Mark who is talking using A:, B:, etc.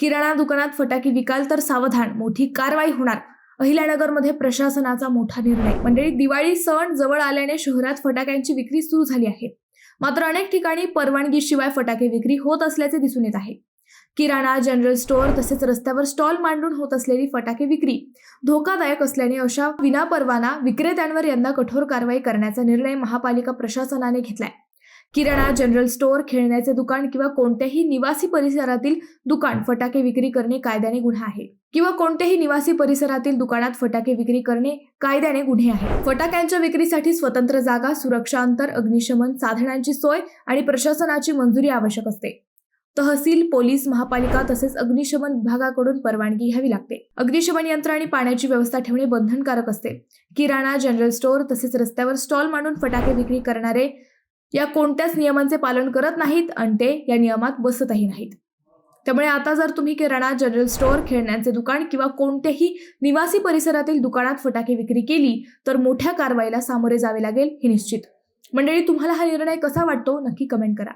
A: किराणा दुकानात फटाके विकाल तर सावधान मोठी कारवाई होणार. अहिल्यानगरमध्ये प्रशासनाचा मोठा निर्णय. मंडळी दिवाळी सण जवळ आल्याने शहरात फटाक्यांची विक्री सुरू झाली आहे. मात्र अनेक ठिकाणी परवानगीशिवाय फटाके विक्री होत असल्याचे दिसून येत आहे. किराणा जनरल स्टोअर तसेच रस्त्यावर स्टॉल मांडून होत असलेली फटाके विक्री धोकादायक असल्याने अशा विनापरवाना विक्रेत्यांवर यंदा कठोर कारवाई करण्याचा निर्णय महापालिका प्रशासनाने घेतलाय. किराणा जनरल स्टोअर खेळण्याचे दुकान किंवा कोणत्याही निवासी परिसरातील दुकान फटाके विक्री करणे कायद्याने गुन्हा आहे. किंवा कोणत्याही निवासी परिसरातील दुकानात फटाके विक्री करणे कायद्याने गुन्हे आहे. फटाक्यांच्या विक्रीसाठी स्वतंत्र जागा सुरक्षा अंतर अग्निशमन साधनांची सोय आणि प्रशासनाची मंजुरी आवश्यक असते. तहसील पोलीस महापालिका तसेच अग्निशमन विभागाकडून परवानगी घ्यावी लागते. अग्निशमन यंत्र आणि पाण्याची व्यवस्था ठेवणे बंधनकारक असते. किराणा जनरल स्टोअर तसेच रस्त्यावर स्टॉल मांडून फटाके विक्री करणारे या कोणत्याच नियमांचे पालन करत नाहीत आणि ते या नियमात बसतही नाहीत. त्यामुळे आता जर तुम्ही किराणा जनरल स्टोअर खेळण्याचे दुकान किंवा कोणत्याही निवासी परिसरातील दुकानात फटाके विक्री केली तर मोठ्या कारवाईला सामोरे जावे लागेल हे निश्चित. मंडळी तुम्हाला हा निर्णय कसा वाटतो नक्की कमेंट करा.